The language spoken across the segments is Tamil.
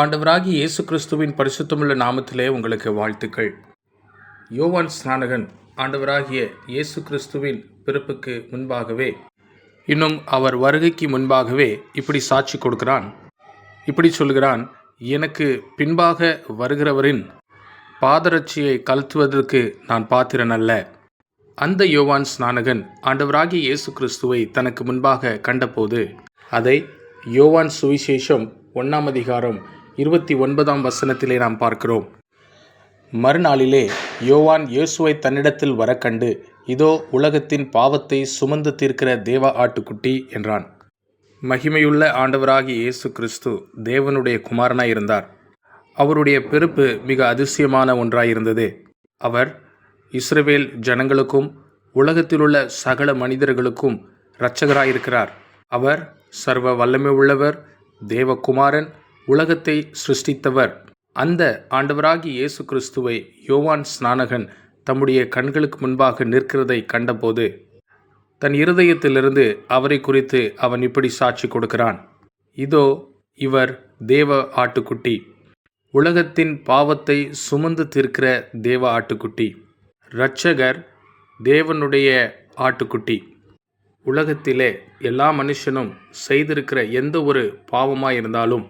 ஆண்டவராகி இயேசு கிறிஸ்துவின் பரிசுத்தமுள்ள நாமத்திலே உங்களுக்கு வாழ்த்துக்கள். யோவான் ஸ்நானகன் ஆண்டவராகிய இயேசு கிறிஸ்துவின் பிறப்புக்கு முன்பாகவே இன்னும் அவர் வருகைக்கு முன்பாகவே இப்படி சாட்சி கொடுக்கிறான். இப்படி சொல்கிறான் எனக்கு பின்பாக வருகிறவரின் பாதரட்சியை கலத்துவதற்கு நான் பாத்திரன் அல்ல. அந்த யோவான் ஸ்நானகன் ஆண்டவராகிய இயேசு கிறிஸ்துவை தனக்கு முன்பாக கண்டபோது அதை யோவான் சுவிசேஷம் ஒன்றாம் அதிகாரம் இருபத்தி ஒன்பதாம் வசனத்திலே நாம் பார்க்கிறோம். மறுநாளிலே யோவான் இயேசுவை தன்னிடத்தில் வர கண்டு இதோ உலகத்தின் பாவத்தை சுமந்து தீர்க்கிற தேவ ஆட்டுக்குட்டி என்றான். மகிமையுள்ள ஆண்டவராகி இயேசு கிறிஸ்து தேவனுடைய குமாரனாய் இருந்தார். அவருடைய பிறப்பு மிக அதிசயமான ஒன்றாயிருந்தது. அவர் இஸ்ரவேல் ஜனங்களுக்கும் உலகத்திலுள்ள சகல மனிதர்களுக்கும் இரட்சகராயிருக்கிறார். அவர் சர்வ வல்லமை உள்ளவர் தேவகுமாரன் உலகத்தை சிருஷ்டித்தவர். அந்த ஆண்டவராகி இயேசு கிறிஸ்துவை யோவான் ஸ்நானகன் தம்முடைய கண்களுக்கு முன்பாக நிற்கிறதை கண்டபோது தன் இருதயத்திலிருந்து அவரை குறித்து அவன் இப்படி சாட்சி கொடுக்கிறான். இதோ இவர் தேவ ஆட்டுக்குட்டி. உலகத்தின் பாவத்தை சுமந்து தீர்க்கிற தேவ ஆட்டுக்குட்டி. இரட்சகர் தேவனுடைய ஆட்டுக்குட்டி. உலகத்திலே எல்லா மனுஷனும் செய்திருக்கிற எந்த ஒரு பாவமாக இருந்தாலும்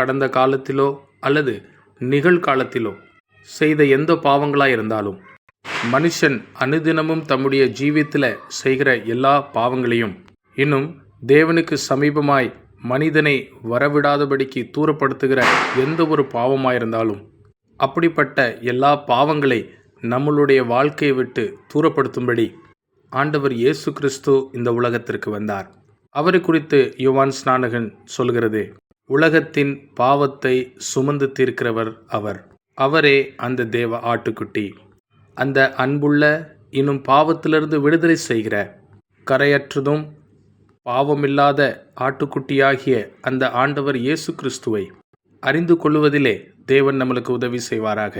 கடந்த காலத்திலோ அல்லது நிகழ்காலத்திலோ செய்த எந்த பாவங்களாக இருந்தாலும் மனுஷன் அனுதினமும் தம்முடைய ஜீவித்தில் செய்கிற எல்லா பாவங்களையும் இன்னும் தேவனுக்கு சமீபமாய் மனிதனை வரவிடாதபடிக்கு தூரப்படுத்துகிற எந்த ஒரு பாவமாயிருந்தாலும் அப்படிப்பட்ட எல்லா பாவங்களை நம்மளுடைய வாழ்க்கையை விட்டு தூரப்படுத்தும்படி ஆண்டவர் இயேசு கிறிஸ்து இந்த உலகத்திற்கு வந்தார். அவரை குறித்து யுவான் ஸ்நானகன் சொல்கிறது உலகத்தின் பாவத்தை சுமந்து தீர்க்கிறவர் அவர். அவரே அந்த தேவ ஆட்டுக்குட்டி. அந்த அன்புள்ள இன்னும் பாவத்திலிருந்து விடுதலை செய்கிற கரையற்றதும் பாவமில்லாத ஆட்டுக்குட்டியாகிய அந்த ஆண்டவர் இயேசு கிறிஸ்துவை அறிந்து கொள்வதிலே தேவன் நம்மளுக்கு உதவி செய்வாராக.